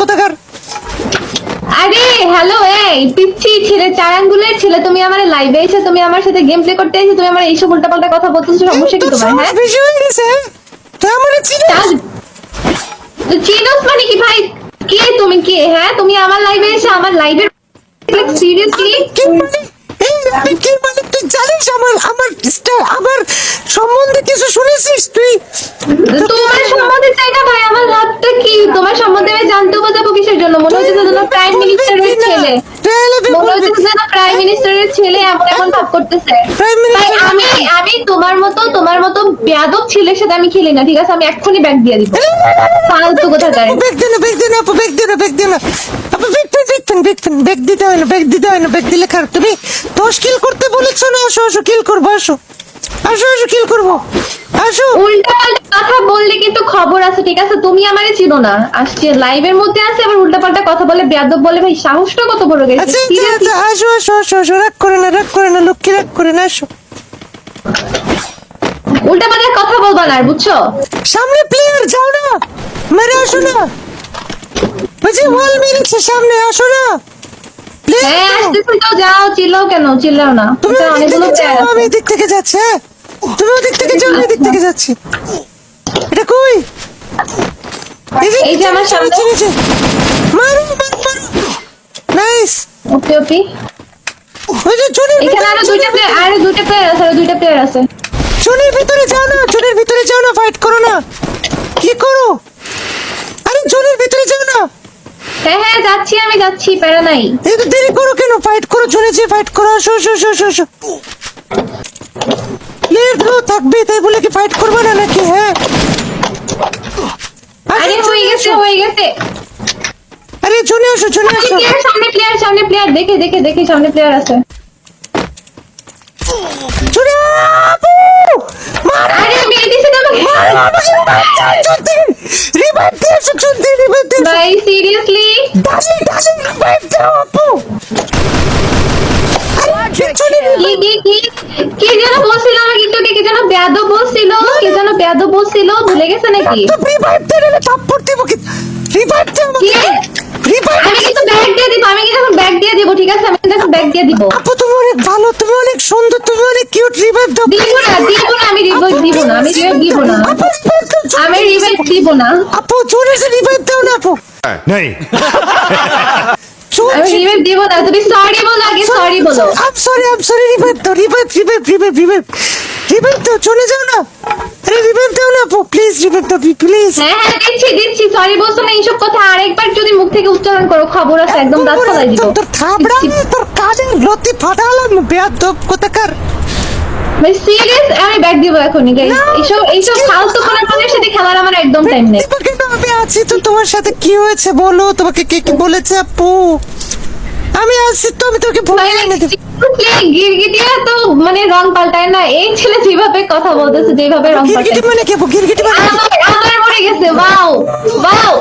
কোথাকার? আরে হ্যালো এই পিচ্ছি ছেলে চার আঙ্গুলের ছেলে তুমি আমার লাইভে এসে তুমি আমার সাথে গেম প্লে করতে এসে তুমি আমার এইসব উল্টাপাল্টা কথা বলতেছো সমস্যা কি তোমার হ্যাঁ? বেশি হয়ে গেছে? আমার চিনিস মানে কি ভাই? কে তুমি কে? হ্যাঁ তুমি আমার লাইভে এসে আমার লাইভের সিরিয়াসলি কি? মানে? এই কি মানে? তুই জানিস আমার আমার স্টার আমার সম্বন্ধে কিছু শুনেছিস তুই তোমার সম্বন্ধে চাই না ভাই আমার লাভটা কি তোমার সম্বন্ধে আমি জানতে বোঝাবো কিসের জন্য। মনে হচ্ছে যেন প্রাইম মিনিস্টারের ছেলে। মনে হচ্ছে যেন প্রাইম মিনিস্টারের ছেলে এমন এমন ভাব করতেছে। আমি আমি তোমার মতো তোমার মতো বেয়াদব ছেলের সাথে আমি খেলি না ঠিক আছে? আমি এক্ষুনি ব্যাগ দিয়ে দিব। ফালতু কোথাকার ব্যাগ দে না ব্যাগ দে না আপু ব্যাগ দে না ব্যাগ দে না। আপু bag pen bag pen bag pen bag দিতে হয় না ব্যাগ দিতে হয় না ব্যাগ দিলে খারাপ। তুমি দশ কিল করতে বলেছ না? আসো আসো কিল করব আসো। আসো আসো কিল করব। আসো। উল্টা কথা কিন্তু খবর আছে ঠিক আছে? তুমি আমারে চিনো না। আসছে লাইভের মধ্যে আছে আবার উল্টা পাল্টা কথা বলে বেয়াদব বলে ভাই সাহসটা কত বড় গেছে? আচ্ছা আচ্ছা আচ্ছা আসো আসো আসো আসো রাগ করে না রাগ করে না লক্ষ্মী রাগ করে না আসো। উল্টা পাল্টা কথা বলবা না আর বুঝছ? সামনে প্লেয়ার যাও না! মেরে আসো না! বলছি ওয়াল মেরেছে সামনে আসো না! হ্যাঁ। আসতেছি তো যাও চিল্লাও কেন? চিল্লাও না। তুমি অনেকগুলো আমি। এদিক থেকে যাচ্ছি হ্যাঁ? তুমি ওদিক থেকে যাও আমি এদিক থেকে যাচ্ছি। এটা কই? এই যে আমার সামনে। মারো নাইস। ওকে ওকে ওই যে চুরির এখানে আরও দুইটা প্লেয়ার আরও দুইটা প্লেয়ার আছে আরও দুইটা প্লেয়ার আছে। চুরির ভিতরে যাও না চুরির ভিতরে যাও না ফাইট করো না। কি করো? আরে চুরির ভিতরে যাও না। হ্যাঁ হ্যাঁ যাচ্ছি আমি যাচ্ছি প্যারা নাই। এত দেরি করো কেন? ফাইট করো চলে যে ফাইট করো। আসো আসো আসো আসো আসো। প্লেয়ার থাকবে তাই বলে কি ফাইট করবে না নাকি? হ্যাঁ আরে আসো, হয়ে চলে গেছে আসো। হয়ে গেছে আরে চলে আসো চলে আসো। প্লেয়ার সামনে প্লেয়ার সামনে প্লেয়ার দেখে দেখে দেখে সামনে প্লেয়ার আছে। চলে আপু মার আরে মেরে দিছে তো আমাকে চলতে রিভাইভ দিয়ে আসো চলতে রিভাইভ দিয়ে ভাই সিরিয়াসলি ডালি ডালি রিভাইভ দাও আপু। কি কি কি? কি যেন বলছিল আমাকে একটু কি যেন বেয়াদ বলছিল কি যেন বেয়াদ বলছিল ভুলে গেছে নাকি? রিভাইভ দিয়ে থাপ্পড় দিব কি? রিভাইভ দে আমাকে কি? রিভাইভ আমি কিন্তু ব্যাগ দিয়ে দিব আমি কিন্তু এখন ব্যাগ দিয়ে দিব ঠিক আছে? আমি কিন্তু এখন ব্যাগ দিয়ে দিব। আপু তুমি অনেক ভালো তুমি অনেক সুন্দর তুমি অনেক কিউট রিভাইভ দাও। দিব না দিব না আমি রিভাইভ দিব না আমি রিভাইভ দিব না। আমি রিভাইভ দিব না। আপু জোরে সে রিভাইভ দাও না আপু। नहीं আমি রিভাইভ দিব না তুমি সরি বলো আগে সরি বলো। সরি আম সরি রিভাইভ দাও revive revive revive revive revive দাও চলে যাও না। আরে রিভাইভ দাও না আপু প্লিজ রিভাইভ দাও প্লিজ হ্যাঁ হ্যাঁ দিচ্ছি দিচ্ছি সরি বলছো না এইসব কথা আরেকবার যদি মুখ থেকে উচ্চারণ করো খবর আছে একদম দাঁত ফলাই দিব। তোর থাবড়া তোর কাজে লতি ফাটালাম বেয়াদব কোথাকার। সিরিয়াস আমি ব্যাগ দিব এখনই গাইস এইসব এইসব ফালতু কোনো সাথে খেলার আমার একদম টাইম নেই। তোমাকে তো আমি আছি তো তোমার সাথে কি হয়েছে বলো? তোমাকে কে কি বলেছে আপু? আমি আছি তো আমি তোকে ভুলে গিরগিটিয়া তো মানে রং পাল্টায় না? এই ছেলে যেভাবে কথা বলতেছে যেভাবে রং পাল্টায়। মানে কি গিরগিটি মানে আমার আমার মরে গেছে ওয়াও ওয়াও